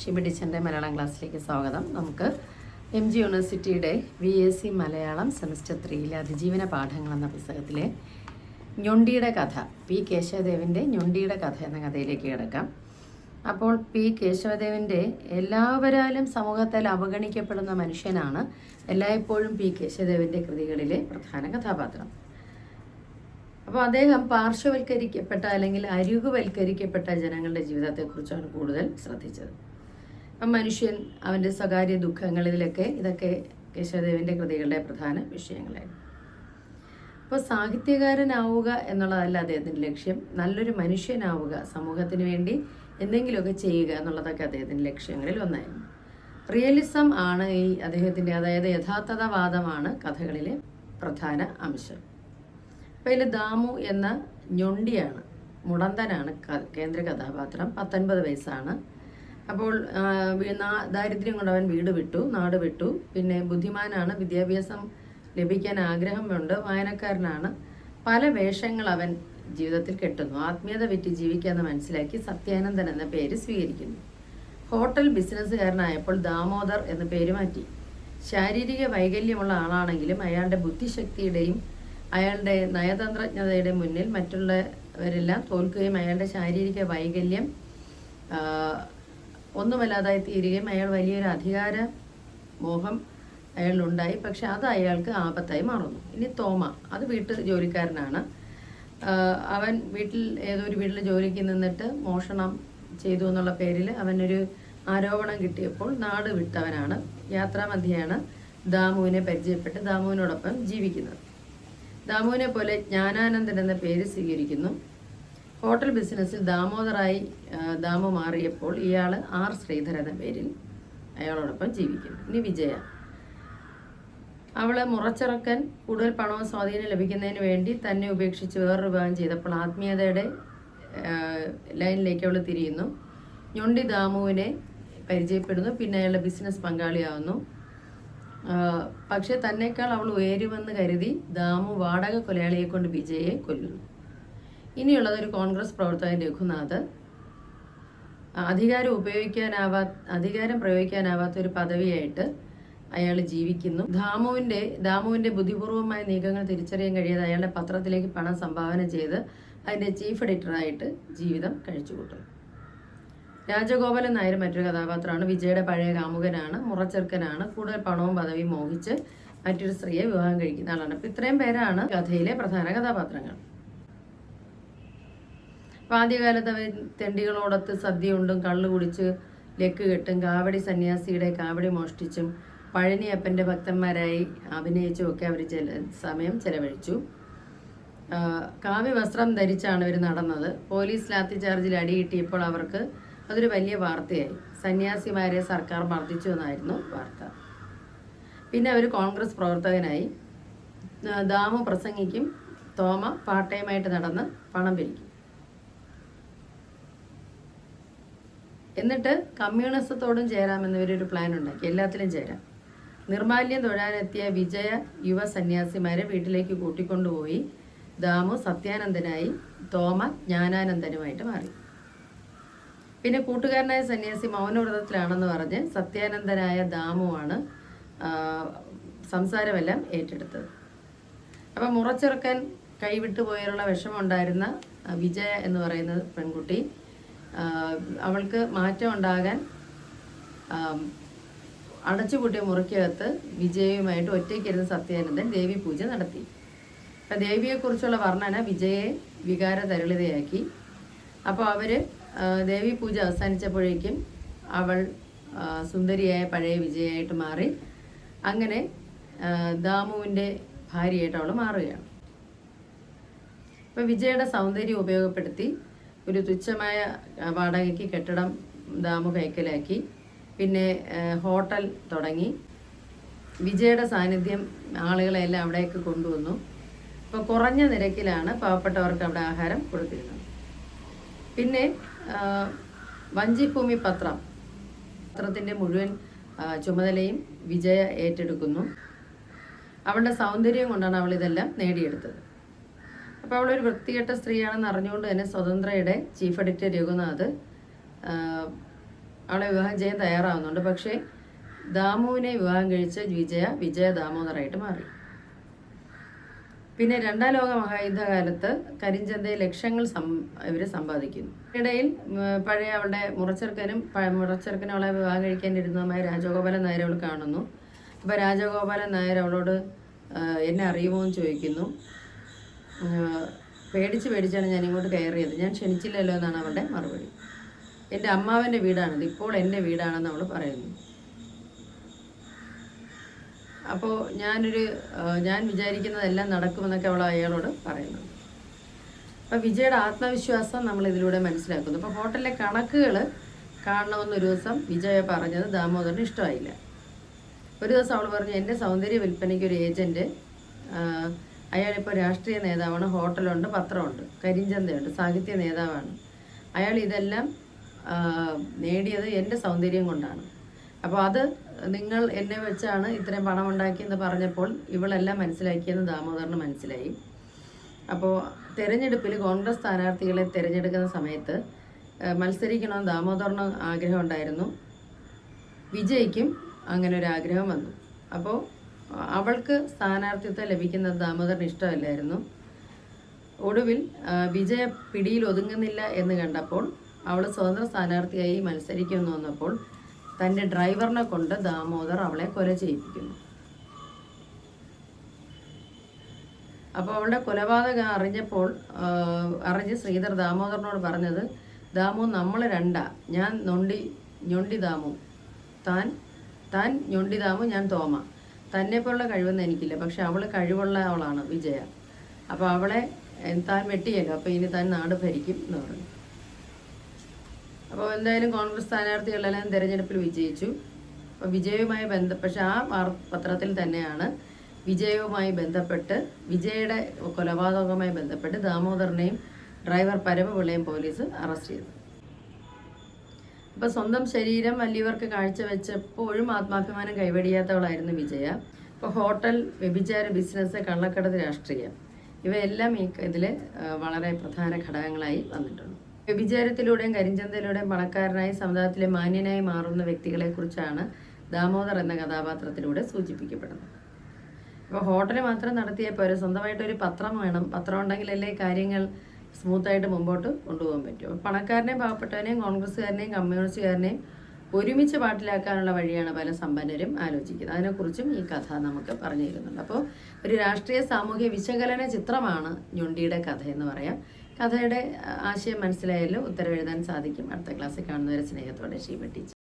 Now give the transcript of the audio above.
ഷിബി ടീച്ചറിന്റെ മലയാളം ക്ലാസ്സിലേക്ക് സ്വാഗതം. നമുക്ക് എം ജി യൂണിവേഴ്സിറ്റിയുടെ V S C Malayalam semester ത്രീയിലെ അതിജീവന പാഠങ്ങൾ എന്ന പുസ്തകത്തിലെ ഞൊണ്ടിയുടെ കഥ പി കേശവദേവിന്റെ ഞൊണ്ടിയുടെ കഥ എന്ന കഥയിലേക്ക് കിടക്കാം. അപ്പോൾ പി കേശവദേവിന്റെ എല്ലാവരാലും സമൂഹത്തിൽ അവഗണിക്കപ്പെടുന്ന മനുഷ്യനാണ് എല്ലായ്പ്പോഴും പി കേശവദേവിന്റെ കൃതികളിലെ പ്രധാന കഥാപാത്രം. അപ്പോൾ അദ്ദേഹം പാർശ്വവൽക്കരിക്കപ്പെട്ട അല്ലെങ്കിൽ അരികുവൽക്കരിക്കപ്പെട്ട ജനങ്ങളുടെ ജീവിതത്തെക്കുറിച്ചാണ് കൂടുതൽ ശ്രദ്ധിച്ചത്. മനുഷ്യൻ അവന്റെ സ്വകാര്യ ദുഃഖങ്ങളിലൊക്കെ ഇതൊക്കെ കേശവദേവന്റെ കൃതികളുടെ പ്രധാന വിഷയങ്ങളായിരുന്നു. അപ്പോൾ സാഹിത്യകാരനാവുക എന്നുള്ളതല്ല അദ്ദേഹത്തിന്റെ ലക്ഷ്യം. നല്ലൊരു മനുഷ്യനാവുക സമൂഹത്തിന് വേണ്ടി എന്തെങ്കിലുമൊക്കെ ചെയ്യുക എന്നുള്ളതൊക്കെ അദ്ദേഹത്തിന്റെ ലക്ഷ്യങ്ങളിൽ ഒന്നായിരുന്നു. റിയലിസം ആണ് ഈ അദ്ദേഹത്തിന്റെ അതായത് യഥാർത്ഥതാവാദമാണ് കഥകളിലെ പ്രധാന അംശം. അപ്പോൾ ഇതിൽ ദാമു എന്ന ഞൊണ്ടിയാണ് മുടന്തനാണ് കേന്ദ്ര കഥാപാത്രം. പത്തൊൻപത് വയസ്സാണ് അപ്പോൾ ദാരിദ്ര്യം കൊണ്ട് അവൻ വീട് വിട്ടു നാട് വിട്ടു. പിന്നെ ബുദ്ധിമാനാണ് വിദ്യാഭ്യാസം ലഭിക്കാൻ ആഗ്രഹമുണ്ട് വായനക്കാരനാണ്. പല വേഷങ്ങൾ അവൻ ജീവിതത്തിൽ കെട്ടുന്നു. ആത്മീയത വിറ്റ് ജീവിക്കാമെന്ന് മനസ്സിലാക്കി സത്യാനന്ദൻ എന്ന പേര് സ്വീകരിക്കുന്നു. ഹോട്ടൽ ബിസിനസ്സുകാരനായപ്പോൾ ദാമോദർ എന്ന പേര് മാറ്റി. ശാരീരിക വൈകല്യമുള്ള ആളാണെങ്കിലും അയാളുടെ ബുദ്ധിശക്തിയുടെയും അയാളുടെ നയതന്ത്രജ്ഞതയുടെ മുന്നിൽ മറ്റുള്ളവരെല്ലാം തോൽക്കുകയും അയാളുടെ ശാരീരിക വൈകല്യം ഒന്നുമല്ലാതായി തീരുകയും അയാൾ വലിയൊരു അധികാര മോഹം അയാളിലുണ്ടായി. പക്ഷെ അത് അയാൾക്ക് ആപത്തായി മാറുന്നു. ഇനി തോമ അത് വീട്ടു ജോലിക്കാരനാണ്. അവൻ വീട്ടിൽ ഏതോ ഒരു വീട്ടിൽ ജോലിക്ക് നിന്നിട്ട് മോഷണം ചെയ്തു എന്നുള്ള പേരിൽ അവനൊരു ആരോപണം കിട്ടിയപ്പോൾ നാട് വിട്ടവനാണ്. യാത്രാമധ്യയാണ് ദാമുവിനെ പരിചയപ്പെട്ട് ദാമുവിനോടൊപ്പം ജീവിക്കുന്നത്. ദാമുവിനെ പോലെ ജ്ഞാനാനന്ദൻ എന്ന പേര് സ്വീകരിക്കുന്നു. ഹോട്ടൽ ബിസിനസ്സിൽ ദാമോദറായി ദാമ മാറിയപ്പോൾ ഇയാൾ ആർ ശ്രീധർ എന്ന പേരിൽ അയാളോടൊപ്പം ജീവിക്കുന്നു. ഇനി വിജയ. അവളെ മുറച്ചിറക്കൻ കൂടുതൽ പണവും സ്വാധീനം ലഭിക്കുന്നതിന് വേണ്ടി തന്നെ ഉപേക്ഷിച്ച് വേറൊരു വിവാഹം ചെയ്തപ്പോൾ ആത്മീയതയുടെ ലൈനിലേക്ക് അവൾ തിരിയുന്നു. ഞൊണ്ടി ദാമുവിനെ പരിചയപ്പെടുന്നു പിന്നെ അയാളുടെ ബിസിനസ് പങ്കാളിയാവുന്നു. പക്ഷെ തന്നെക്കാൾ അവൾ ഉയരുമെന്ന് കരുതി ദാമു വാടക കൊലയാളിയെ കൊണ്ട് വിജയെ കൊല്ലുന്നു. ഇനിയുള്ളത് ഒരു കോൺഗ്രസ് പ്രവർത്തകൻ രഘുനാഥ്. അധികാരം ഉപയോഗിക്കാനാവാ അധികാരം പ്രയോഗിക്കാനാവാത്ത ഒരു പദവിയായിട്ട് അയാൾ ജീവിക്കുന്നു. ദാമുവിന്റെ ദാമുവിന്റെ ബുദ്ധിപൂർവമായ നീക്കങ്ങൾ തിരിച്ചറിയാൻ കഴിയാതെ അയാളുടെ പത്രത്തിലേക്ക് പണം സംഭാവന ചെയ്ത് അതിന്റെ ചീഫ് എഡിറ്ററായിട്ട് ജീവിതം കഴിച്ചുകൂട്ടുന്നു. രാജഗോപാലൻ നായർ മറ്റൊരു കഥാപാത്രമാണ്. വിജയുടെ പഴയ കാമുകനാണ് മുറച്ചെറുക്കനാണ്. കൂടുതൽ പണവും പദവിയും മോഹിച്ച് മറ്റൊരു സ്ത്രീയെ വിവാഹം കഴിക്കുന്ന ആളാണ്. അപ്പം ഇത്രയും പേരാണ് കഥയിലെ പ്രധാന കഥാപാത്രങ്ങൾ. അപ്പം ആദ്യകാലത്ത് അവർ തെണ്ടികളോടൊത്ത് സദ്യ ഉണ്ടും കള്ളു കുടിച്ച് ലക്ക് കെട്ടും കാവടി സന്യാസിയുടെ കാവടി മോഷ്ടിച്ചും പഴനിയപ്പന്റെ ഭക്തന്മാരായി അഭിനയിച്ചും ഒക്കെ അവർ ചെല സമയം ചെലവഴിച്ചു. കാവ്യ വസ്ത്രം ധരിച്ചാണ് ഇവർ നടന്നത്. പോലീസ് ലാത്തി ചാർജിൽ അടി കിട്ടിയപ്പോൾ അവർക്ക് അതൊരു വലിയ വാർത്തയായി. സന്യാസിമാരെ സർക്കാർ മർദ്ദിച്ചു എന്നായിരുന്നു വാർത്ത. പിന്നെ അവർ കോൺഗ്രസ് പ്രവർത്തകനായി. ദാമു പ്രസംഗിക്കും തോമ പാർട്ട് ടൈമായിട്ട് നടന്ന് പണം പിരിക്കും. എന്നിട്ട് കമ്മ്യൂണിസത്തോടും ചേരാമെന്ന് ഇവരൊരു പ്ലാൻ ഉണ്ടാക്കി. എല്ലാത്തിലും ചേരാം നിർമാല്യം തൊഴാനെത്തിയ വിജയ യുവ സന്യാസിമാരെ വീട്ടിലേക്ക് കൂട്ടിക്കൊണ്ടുപോയി. ദാമു സത്യാനന്ദനായി തോമ ജ്ഞാനാനന്ദനുമായിട്ട് മാറി. പിന്നെ കൂട്ടുകാരനായ സന്യാസി മൗനവ്രതത്തിലാണെന്ന് പറഞ്ഞ് സത്യാനന്ദനായ ദാമുവാണ് സംസാരമെല്ലാം ഏറ്റെടുത്തത്. അപ്പം മുറച്ചെറുക്കാൻ കൈവിട്ടു പോയാലുള്ള വിഷമമുണ്ടായിരുന്ന വിജയ എന്ന് പറയുന്ന പെൺകുട്ടി അവൾക്ക് മാറ്റം ഉണ്ടാകാൻ അടച്ചുപൂട്ടിയ മുറിക്കകത്ത് വിജയയുമായിട്ട് ഒറ്റയ്ക്കിരുന്ന് സത്യാനന്ദൻ ദേവി പൂജ നടത്തി. അപ്പം ദേവിയെക്കുറിച്ചുള്ള വർണന വിജയെ വികാരതരളിതയാക്കി. അപ്പോൾ അവർ ദേവി പൂജ അവസാനിച്ചപ്പോഴേക്കും അവൾ സുന്ദരിയായ പഴയ വിജയായിട്ട് മാറി. അങ്ങനെ ദാമുവിന്റെ ഭാര്യയായിട്ട് അവൾ മാറുകയാണ്. അപ്പോൾ വിജയയുടെ സൗന്ദര്യം ഉപയോഗപ്പെടുത്തി ഒരു തുച്ഛമായ വാടകയ്ക്ക് കെട്ടിടം ദാമു കൈക്കലാക്കി. പിന്നെ ഹോട്ടൽ തുടങ്ങി. വിജയുടെ സാന്നിധ്യം ആളുകളെല്ലാം അവിടേക്ക് കൊണ്ടുവന്നു. അപ്പോൾ കുറഞ്ഞ നിരക്കിലാണ് പാവപ്പെട്ടവർക്ക് അവിടെ ആഹാരം കൊടുത്തിരുന്നത്. പിന്നെ വഞ്ചിഭൂമി പത്രം. പത്രത്തിന്റെ മുഴുവൻ ചുമതലയും വിജയ ഏറ്റെടുക്കുന്നു. അവളുടെ സൗന്ദര്യം കൊണ്ടാണ് അവൾ ഇതെല്ലാം നേടിയെടുത്തത്. അപ്പോൾ അവളൊരു വൃത്തികെട്ട സ്ത്രീയാണെന്ന് അറിഞ്ഞുകൊണ്ട് തന്നെ സ്വതന്ത്രയുടെ ചീഫ് എഡിറ്റർ രഘുനാഥ് അവളെ വിവാഹം ചെയ്യാൻ തയ്യാറാവുന്നുണ്ട്. പക്ഷേ ദാമുവിനെ വിവാഹം കഴിച്ച വിജയ വിജയ ദാമോദറായിട്ട് മാറി. പിന്നെ രണ്ടാം ലോക മഹായുദ്ധകാലത്ത് കരിഞ്ചന്തയിൽ ലക്ഷങ്ങൾ ഇവർ സമ്പാദിക്കുന്നു. ഇടയിൽ പഴയ അവളുടെ മുറച്ചെറുക്കനും മുറച്ചെറുക്കനും അവളെ വിവാഹം കഴിക്കാനിരുന്നതുമായ രാജഗോപാലൻ നായർ അവൾ കാണുന്നു. അപ്പോൾ രാജഗോപാലൻ നായർ അവളോട് എന്നെ അറിയുമോ എന്ന് ചോദിക്കുന്നു. പേടിച്ച് പേടിച്ചാണ് ഞാൻ ഇങ്ങോട്ട് കയറിയത്. ഞാൻ ക്ഷണിച്ചില്ലല്ലോ എന്നാണ് അവളുടെ മറുപടി. എന്റെ അമ്മാവന്റെ വീടാണിത്. ഇപ്പോൾ എന്റെ വീടാണെന്ന് അവൾ പറയുന്നു. അപ്പോൾ ഞാനൊരു ഞാൻ വിചാരിക്കുന്നതെല്ലാം നടക്കുമെന്നൊക്കെ അവൾ അയാളോട് പറയുന്നു. അപ്പോൾ വിജയുടെ ആത്മവിശ്വാസം നമ്മൾ ഇതിലൂടെ മനസ്സിലാക്കുന്നു. അപ്പോൾ ഹോട്ടലിലെ കണക്കുകൾ കാണണമെന്ന് ഒരു ദിവസം വിജയ പറഞ്ഞത് ദാമോദരന് ഇഷ്ടമായില്ല. ഒരു ദിവസം അവൾ പറഞ്ഞു എന്റെ സൗന്ദര്യ വിൽപ്പനയ്ക്ക് ഒരു ഏജന്റ് അയാളിപ്പോൾ രാഷ്ട്രീയ നേതാവാണ് ഹോട്ടലുണ്ട് പത്രമുണ്ട് കരിഞ്ചന്തയുണ്ട് സാഹിത്യ നേതാവാണ്. അയാൾ ഇതെല്ലാം നേടിയത് എന്റെ സൗന്ദര്യം കൊണ്ടാണ്. അപ്പോൾ അത് നിങ്ങൾ എന്നെ വെച്ചാണ് ഇത്രയും പണം ഉണ്ടാക്കിയെന്ന് പറഞ്ഞപ്പോൾ ഇവളെല്ലാം മനസ്സിലാക്കിയെന്ന് ദാമോദറിന് മനസ്സിലായി. അപ്പോൾ തെരഞ്ഞെടുപ്പിൽ കോൺഗ്രസ് സ്ഥാനാർത്ഥികളെ തിരഞ്ഞെടുക്കുന്ന സമയത്ത് മത്സരിക്കണമെന്ന് ദാമോദറിന് ആഗ്രഹം ഉണ്ടായിരുന്നു വിജയ്ക്കും അങ്ങനെ ഒരു ആഗ്രഹം വന്നു. അപ്പോൾ അവൾക്ക് സ്ഥാനാർത്ഥിത്വം ലഭിക്കുന്നത് ദാമോദരന് ഇഷ്ടമല്ലായിരുന്നു. ഒടുവിൽ വിജയ പിടിയിൽ ഒതുങ്ങുന്നില്ല എന്ന് കണ്ടപ്പോൾ അവൾ സ്വതന്ത്ര സ്ഥാനാർത്ഥിയായി മത്സരിക്കുമെന്ന് വന്നപ്പോൾ തന്റെ ഡ്രൈവറിനെ കൊണ്ട് ദാമോദർ അവളെ കൊല ചെയ്യിപ്പിക്കുന്നു. അപ്പോൾ അവളുടെ കൊലപാതകം അറിഞ്ഞപ്പോൾ അറിഞ്ഞ് ശ്രീധർ ദാമോദരനോട് പറഞ്ഞത് ദാമു നമ്മൾ രണ്ടാ. ഞാൻ നൊണ്ടി ഞൊണ്ടി ദാമു. താൻ താൻ ഞൊണ്ടി ദാമു ഞാൻ തോമ. തന്നെ പോലുള്ള കഴിവൊന്നും എനിക്കില്ല. പക്ഷെ അവൾ കഴിവുള്ള അവളാണ് വിജയ. അപ്പോൾ അവളെ താൻ വെട്ടിയല്ലോ അപ്പോൾ ഇനി താൻ നാട് ഭരിക്കും എന്ന് പറഞ്ഞു. അപ്പോൾ എന്തായാലും കോൺഗ്രസ് സ്ഥാനാർത്ഥികളെല്ലാം തിരഞ്ഞെടുപ്പിൽ വിജയിച്ചു. അപ്പോൾ വിജയവുമായി ബന്ധ പക്ഷെ ആ പത്രത്തിൽ തന്നെയാണ് വിജയവുമായി ബന്ധപ്പെട്ട് വിജയുടെ കൊലപാതകവുമായി ബന്ധപ്പെട്ട് ദാമോദരനെയും ഡ്രൈവർ പരമപിള്ളയും പോലീസ് അറസ്റ്റ് ചെയ്തു. അപ്പോൾ സ്വന്തം ശരീരം വലിയവർക്ക് കാഴ്ചവെച്ചപ്പോഴും ആത്മാഭിമാനം കൈവടിയാത്തവളായിരുന്നു വിജയ. ഇപ്പോൾ ഹോട്ടൽ വ്യഭിചാര ബിസിനസ് കള്ളക്കടത്ത് രാഷ്ട്രീയം ഇവയെല്ലാം ഈ ഇതിൽ വളരെ പ്രധാന ഘടകങ്ങളായി വന്നിട്ടുണ്ട്. വ്യഭിചാരത്തിലൂടെയും കരിഞ്ചന്തയിലൂടെയും പണക്കാരനായി സമുദായത്തിലെ മാന്യനായി മാറുന്ന വ്യക്തികളെക്കുറിച്ചാണ് ദാമോദർ എന്ന കഥാപാത്രത്തിലൂടെ സൂചിപ്പിക്കപ്പെടുന്നത്. ഇപ്പോൾ ഹോട്ടൽ മാത്രം നടത്തിയാൽ പോരെ സ്വന്തമായിട്ട് ഒരു പത്രം വേണം. പത്രം ഉണ്ടെങ്കിലല്ലേ കാര്യങ്ങൾ സ്മൂത്തായിട്ട് മുമ്പോട്ട് കൊണ്ടുപോകാൻ പറ്റും. പണക്കാരനെയും പാവപ്പെട്ടവനെയും കോൺഗ്രസ്സുകാരനെയും കമ്മ്യൂണിസ്റ്റുകാരനെയും ഒരുമിച്ച് പാട്ടിലാക്കാനുള്ള വഴിയാണ് പല സമ്പന്നരും ആലോചിക്കുന്നത്. അതിനെക്കുറിച്ചും ഈ കഥ നമുക്ക് പറഞ്ഞു തരുന്നുണ്ട്. അപ്പോൾ ഒരു രാഷ്ട്രീയ സാമൂഹ്യ വിശകലന ചിത്രമാണ് ഞൊണ്ടിയുടെ കഥ എന്ന് പറയാം. കഥയുടെ ആശയം മനസ്സിലായാലും ഉത്തരവെഴുതാൻ സാധിക്കും. അടുത്ത ക്ലാസ്സിൽ കാണുന്നവരെ സ്നേഹത്തോടെ ഷീബ ടീച്ചർ